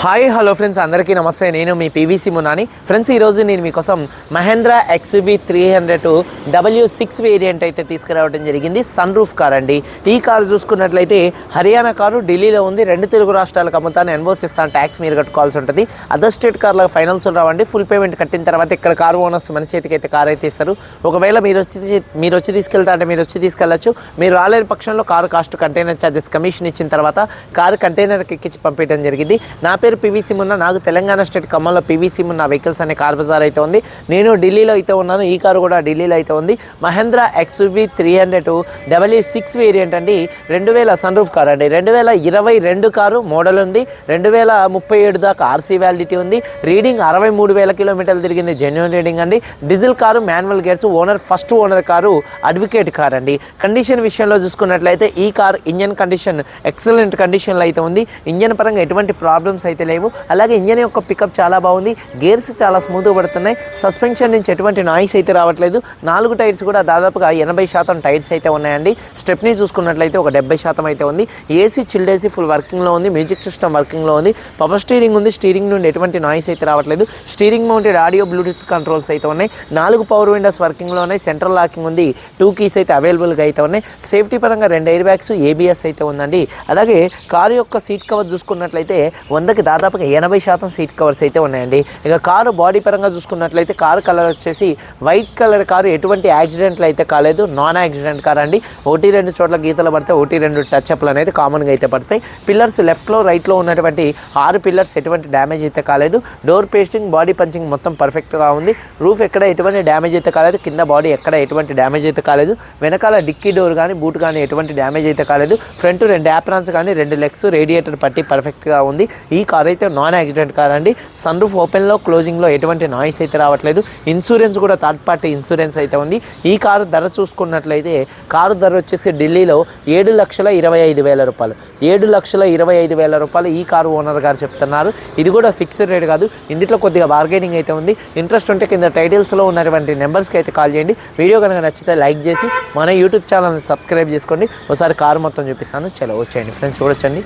Hi hello friends అందరికీ నమస్తే. నేను మీ పీవీసీ మునాని. ఫ్రెండ్స్ ఈరోజు నేను మీకోసం Mahindra XUV three hundred W six variant అయితే తీసుకురావడం జరిగింది. సన్ రూఫ్ కార్ అండి. ఈ కారు చూసుకున్నట్లయితే హర్యానా కారు ఢిల్లీలో ఉంది. రెండు తెలుగు రాష్ట్రాలకు అమ్ముతాను. ఎన్వోస్ ఇస్తాను. ట్యాక్స్ మీరు కట్టుకోవాల్సి ఉంటుంది. అదర్ స్టేట్ కార్ల ఫైనల్స్ రావండి. ఫుల్ పేమెంట్ కట్టిన తర్వాత ఇక్కడ కారు ఓనర్స్ మన చేతికి అయితే కార్ అయితే ఇస్తారు. ఒకవేళ మీరు వచ్చి మీరు వచ్చి తీసుకెళ్తా అంటే మీరు వచ్చి తీసుకెళ్ళచ్చు. మీరు రాలేని పక్షంలో car cost container charges commission ఇచ్చిన తర్వాత కారు కంటైనర్కి ఎక్కించి పంపించడం జరిగింది. నా పేరు పీవీసీ ఉన్న నాకు తెలంగాణ స్టేట్ ఖమ్మంలో పీసీ ఉన్న వెహికల్స్ అనే కార్ బజార్ అయితే ఉంది. నేను ఢిల్లీలో అయితే ఉన్నాను ఈ కారు కూడా ఢిల్లీలో అయితే ఉంది. Mahindra XUV three hundred double six variant అండి. రెండు వేల సన్ రూఫ్ కార్ అండి. రెండు వేల ఇరవై రెండు కారు మోడల్ ఉంది. రెండు వేల ముప్పై ఏడు దాకా ఆర్సీ వ్యాలిడిటీ ఉంది. రీడింగ్ అరవై మూడు వేల కిలోమీటర్లు తిరిగింది. జెన్యున్ రీడింగ్ అండి. Diesel car manual gears owner first owner car advocate car అండి. కండిషన్ విషయంలో చూసుకున్నట్లయితే ఈ కార్ ఇంజన్ కండిషన్ ఎక్సలెంట్ కండిషన్లో అయితే ఉంది. ఇంజన్ పరంగా ఎటువంటి ప్రాబ్లమ్స్ అయితే లేవు. అలాగే ఇంజన్ యొక్క పికప్ చాలా బాగుంది. గేర్స్ చాలా స్మూత్గా పడుతున్నాయి. సస్పెన్షన్ నుంచి ఎటువంటి నాయిస్ అయితే రావట్లేదు. నాలుగు టైర్స్ కూడా దాదాపుగా ఎనభై శాతం టైర్స్ అయితే ఉన్నాయండి. స్టెప్ని చూసుకున్నట్లయితే ఒక డెబ్బై శాతం అయితే ఉంది. ఏసీ చిల్డ్ ఏసీ ఫుల్ వర్కింగ్లో ఉంది. మ్యూజిక్ సిస్టమ్ వర్కింగ్లో ఉంది. పవర్ స్టీరింగ్ ఉంది. స్టీరింగ్ నుండి ఎటువంటి నాయిస్ అయితే రావట్లేదు. Steering mounted audio Bluetooth controls అయితే ఉన్నాయి. నాలుగు పవర్ విండోస్ వర్కింగ్లో ఉన్నాయి. సెంట్రల్ లాకింగ్ ఉంది. టూ కీస్ అయితే అవైలబుల్గా అయితే ఉన్నాయి. సేఫ్టీ పరంగా రెండు ఎయిర్ బ్యాగ్స్ ఏబిఎస్ అయితే ఉందండి. అలాగే కారు యొక్క సీట్ కవర్ చూసుకున్నట్లయితే వందకి దాదాపుగా ఎనభై శాతం సీట్ కవర్స్ అయితే ఉన్నాయండి. ఇక కారు బాడీ పరంగా చూసుకున్నట్లయితే కారు కలర్ వచ్చేసి వైట్ కలర్ కారు. ఎటువంటి యాక్సిడెంట్లు అయితే కాలేదు. నాన్ యాక్సిడెంట్ కార్ అండి. ఒకటి రెండు చోట్ల గీతలు పడితే ఒకటి రెండు టచ్ అప్లు అనేది కామన్గా అయితే పడతాయి. పిల్లర్స్ లెఫ్ట్లో రైట్లో ఉన్నటువంటి ఆరు పిల్లర్స్ ఎటువంటి డ్యామేజ్ అయితే కాలేదు. డోర్ పేస్టింగ్ బాడీ పంచింగ్ మొత్తం పర్ఫెక్ట్గా ఉంది. రూఫ్ ఎక్కడ ఎటువంటి డ్యామేజ్ అయితే కాలేదు. కింద బాడీ ఎక్కడ ఎటువంటి డ్యామేజ్ అయితే కాలేదు. వెనకాల డిక్కీ డోర్ కానీ బూట్ కానీ ఎటువంటి డ్యామేజ్ అయితే కాలేదు. ఫ్రంట్ రెండు యాప్రాన్స్ కానీ రెండు లెగ్స్ రేడియేటర్ పట్టి పర్ఫెక్ట్గా ఉంది. ఈ కార్ అయితే నాన్ యాక్సిడెంట్ కార్ అండి. సన్ రూఫ్ ఓపెన్లో క్లోజింగ్లో ఎటువంటి నాయిస్ అయితే రావట్లేదు. ఇన్సూరెన్స్ కూడా థర్డ్ పార్టీ ఇన్సూరెన్స్ అయితే ఉంది. ఈ కారు ధర చూసుకున్నట్లయితే కారు ధర వచ్చేసి ఢిల్లీలో ఏడు లక్షల ఇరవై ఐదు వేల రూపాయలు. ఏడు లక్షల ఇరవై ఐదు వేల రూపాయలు ఈ కారు ఓనర్ గారు చెప్తున్నారు. ఇది కూడా ఫిక్స్డ్ రేట్ కాదు. ఇందులో కొద్దిగా బార్గెనింగ్ అయితే ఉంది. ఇంట్రెస్ట్ ఉంటే కింద టైటిల్స్లో ఉన్నటువంటి నెంబర్స్కి అయితే కాల్ చేయండి. వీడియో కనుక నచ్చితే లైక్ చేసి మన యూట్యూబ్ ఛానల్ని సబ్స్క్రైబ్ చేసుకోండి. ఒకసారి కారు మొత్తం చూపిస్తాను. చలో వచ్చేయండి. ఫ్రెండ్స్ చూడొచ్చండి.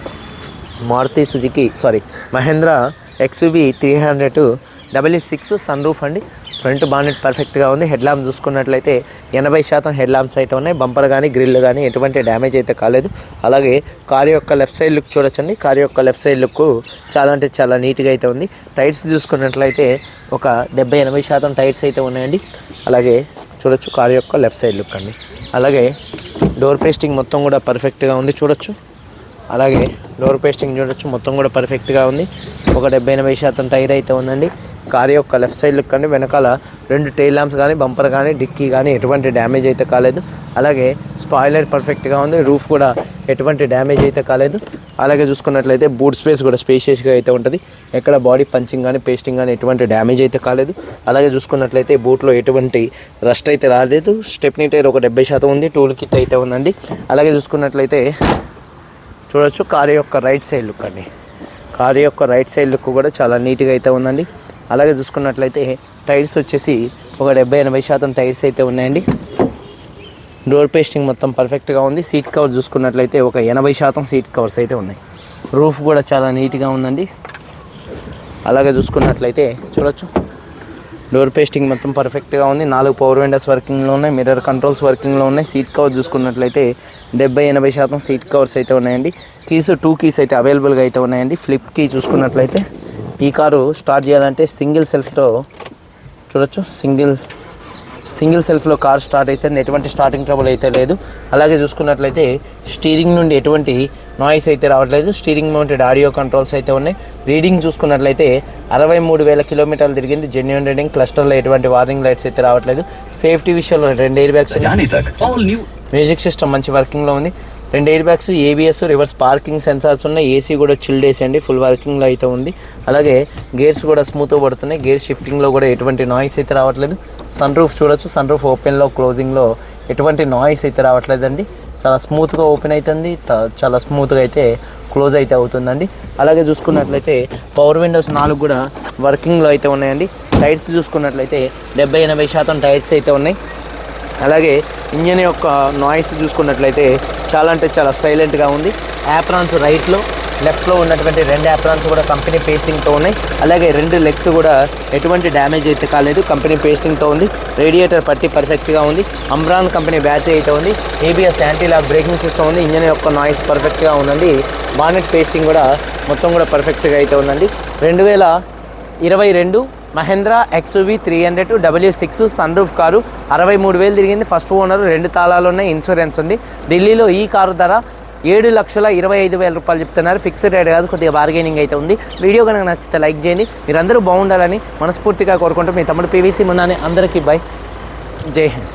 Maruti Suzuki sorry Mahindra XUV three hundred double six sun roof అండి. ఫ్రంట్ బానెట్ పర్ఫెక్ట్గా ఉంది. హెడ్ ల్యాంప్ చూసుకున్నట్లయితే ఎనభై శాతం హెడ్ ల్యాంప్స్ అయితే ఉన్నాయి. బంపర్ కానీ గ్రిల్ కానీ ఎటువంటి డ్యామేజ్ అయితే కాలేదు. అలాగే కారు యొక్క లెఫ్ట్ సైడ్ లుక్ చూడొచ్చండి. కారు యొక్క లెఫ్ట్ సైడ్ లుక్ చాలా అంటే చాలా నీట్గా అయితే ఉంది. టైర్స్ చూసుకున్నట్లయితే ఒక డెబ్బై ఎనభై శాతం టైర్స్ అయితే ఉన్నాయండి. అలాగే చూడొచ్చు కారు యొక్క లెఫ్ట్ సైడ్ లుక్ అండి. అలాగే డోర్ పేస్టింగ్ మొత్తం కూడా పర్ఫెక్ట్గా ఉంది. చూడొచ్చు. అలాగే డోర్ పేస్టింగ్ చూడొచ్చు. మొత్తం కూడా పర్ఫెక్ట్గా ఉంది. ఒక డెబ్బై ఎనభై శాతం టైర్ అయితే ఉందండి. కార్ యొక్క లెఫ్ట్ సైడ్ లుక్ అండి వెనకాల రెండు టైల్ ల్యాంప్స్ కానీ బంపర్ కానీ డిక్కీ కానీ ఎటువంటి డ్యామేజ్ అయితే కాలేదు. అలాగే స్పాయిలర్ పర్ఫెక్ట్గా ఉంది. రూఫ్ కూడా ఎటువంటి డ్యామేజ్ అయితే కాలేదు. అలాగే చూసుకున్నట్లయితే బూట్ స్పేస్ కూడా స్పేషియస్గా అయితే ఉంటుంది. ఎక్కడ బాడీ పంచింగ్ కానీ పేస్టింగ్ కానీ ఎటువంటి డ్యామేజ్ అయితే కాలేదు. అలాగే చూసుకున్నట్లయితే బూట్లో ఎటువంటి రస్ట్ అయితే రాలేదు. స్టెప్నీ టైర్ ఒక డెబ్బై శాతం ఉంది. టూల్ కిట్ అయితే ఉందండి. అలాగే చూసుకున్నట్లయితే చూడొచ్చు. కారు యొక్క రైట్ సైడ్ లుక్ అండి. కారు యొక్క రైట్ సైడ్ లుక్ కూడా చాలా నీట్గా అయితే ఉందండి. అలాగే చూసుకున్నట్లయితే టైర్స్ వచ్చేసి ఒక డెబ్బై ఎనభై శాతం టైర్స్ అయితే ఉన్నాయండి. డోర్ పేస్టింగ్ మొత్తం పర్ఫెక్ట్గా ఉంది. సీట్ కవర్ చూసుకున్నట్లయితే ఒక ఎనభై శాతం సీట్ కవర్స్ అయితే ఉన్నాయి. రూఫ్ కూడా చాలా నీట్గా ఉందండి. అలాగే చూసుకున్నట్లయితే చూడొచ్చు. డోర్ పేస్టింగ్ మొత్తం పర్ఫెక్ట్గా ఉంది. నాలుగు పవర్ విండోస్ వర్కింగ్లో ఉన్నాయి. మిర్రర్ కంట్రోల్స్ వర్కింగ్లో ఉన్నాయి. సీట్ కవర్ చూసుకున్నట్లయితే డెబ్బై ఎనభై శాతం సీట్ కవర్స్ అయితే ఉన్నాయండి. కీస్ టూ కీస్ అయితే అవైలబుల్గా అయితే ఉన్నాయండి. ఫ్లిప్ కీ చూసుకున్నట్లయితే ఈ కారు స్టార్ట్ చేయాలంటే సింగిల్ సెల్ఫ్తో చూడొచ్చు. సింగిల్ సింగిల్ సెల్ఫ్లో కార్ స్టార్ట్ అయితే ఎటువంటి స్టార్టింగ్ ట్రబుల్ అయితే లేదు. అలాగే చూసుకున్నట్లయితే స్టీరింగ్ నుండి ఎటువంటి నాయిస్ అయితే రావట్లేదు. స్టీరింగ్ మౌంటెడ్ ఆడియో కంట్రోల్స్ అయితే ఉన్నాయి. రీడింగ్ చూసుకున్నట్లయితే అరవై మూడు వేల కిలోమీటర్లు తిరిగింది. జెన్యున్ రీడింగ్ క్లస్టర్లో ఎటువంటి వార్నింగ్ లైట్స్ అయితే రావట్లేదు. సేఫ్టీ విషయంలో రెండు ఎయిర్ బ్యాగ్స్ మ్యూజిక్ సిస్టమ్ మంచి వర్కింగ్లో ఉంది. రెండు air bags ABS reverse parking sensors ఉన్నాయి. ఏసీ కూడా చిల్డ్ అండి ఫుల్ వర్కింగ్లో అయితే ఉంది. అలాగే గేర్స్ కూడా స్మూత్గా పడుతున్నాయి. గేర్ షిఫ్టింగ్లో కూడా ఎటువంటి నాయిస్ అయితే రావట్లేదు. సన్ రూఫ్ చూడొచ్చు. సన్ రూఫ్ ఓపెన్లో క్లోజింగ్లో ఎటువంటి నాయిస్ అయితే రావట్లేదండి. చాలా స్మూత్గా ఓపెన్ అవుతుంది చాలా స్మూత్గా అయితే క్లోజ్ అయితే అవుతుందండి. అలాగే చూసుకున్నట్లయితే పవర్ విండోస్ నాలుగు కూడా వర్కింగ్లో అయితే ఉన్నాయండి. టైర్స్ చూసుకున్నట్లయితే డెబ్బై ఎనభై శాతం టైర్స్ అయితే ఉన్నాయి. అలాగే ఇంజన్ యొక్క నాయిస్ చూసుకున్నట్లయితే చాలా అంటే చాలా సైలెంట్గా ఉంది. యాప్రాన్స్ రైట్లో లెఫ్ట్లో ఉన్నటువంటి రెండు యాప్రాన్స్ కూడా కంపెనీ పేస్టింగ్తో ఉన్నాయి. అలాగే రెండు లెగ్స్ కూడా ఎటువంటి డ్యామేజ్ అయితే కాలేదు. కంపెనీ పేస్టింగ్తో ఉంది. రేడియేటర్ పట్టి పర్ఫెక్ట్గా ఉంది. అంబ్రాన్ కంపెనీ బ్యాటరీ అయితే ఉంది. ABS anti lock braking system ఉంది. ఇంజన్ యొక్క నాయిస్ పర్ఫెక్ట్గా ఉందండి. బానెట్ పేస్టింగ్ కూడా మొత్తం కూడా పర్ఫెక్ట్గా అయితే ఉందండి. రెండు వేల ఇరవై రెండు Mahindra XUV three hundred W six sun roof car. అరవై మూడు వేలు తిరిగింది. ఫస్ట్ ఓనర్ రెండు తాళాలు ఉన్నాయి. ఇన్సూరెన్స్ ఉంది. ఢిల్లీలో ఈ కారు ధర ఏడు లక్షల ఇరవై ఐదు వేల రూపాయలు చెప్తున్నారు. ఫిక్స్డ్ రేట్ కాదు కొద్దిగా బార్గెనింగ్ అయితే ఉంది. వీడియో కనుక నచ్చితే లైక్ చేయండి. మీరందరూ బాగుండాలని మనస్ఫూర్తిగా కోరుకుంటూ మీ తమ్ముడు పీవీసీ మున్నాని అందరికీ బై జై హింద్.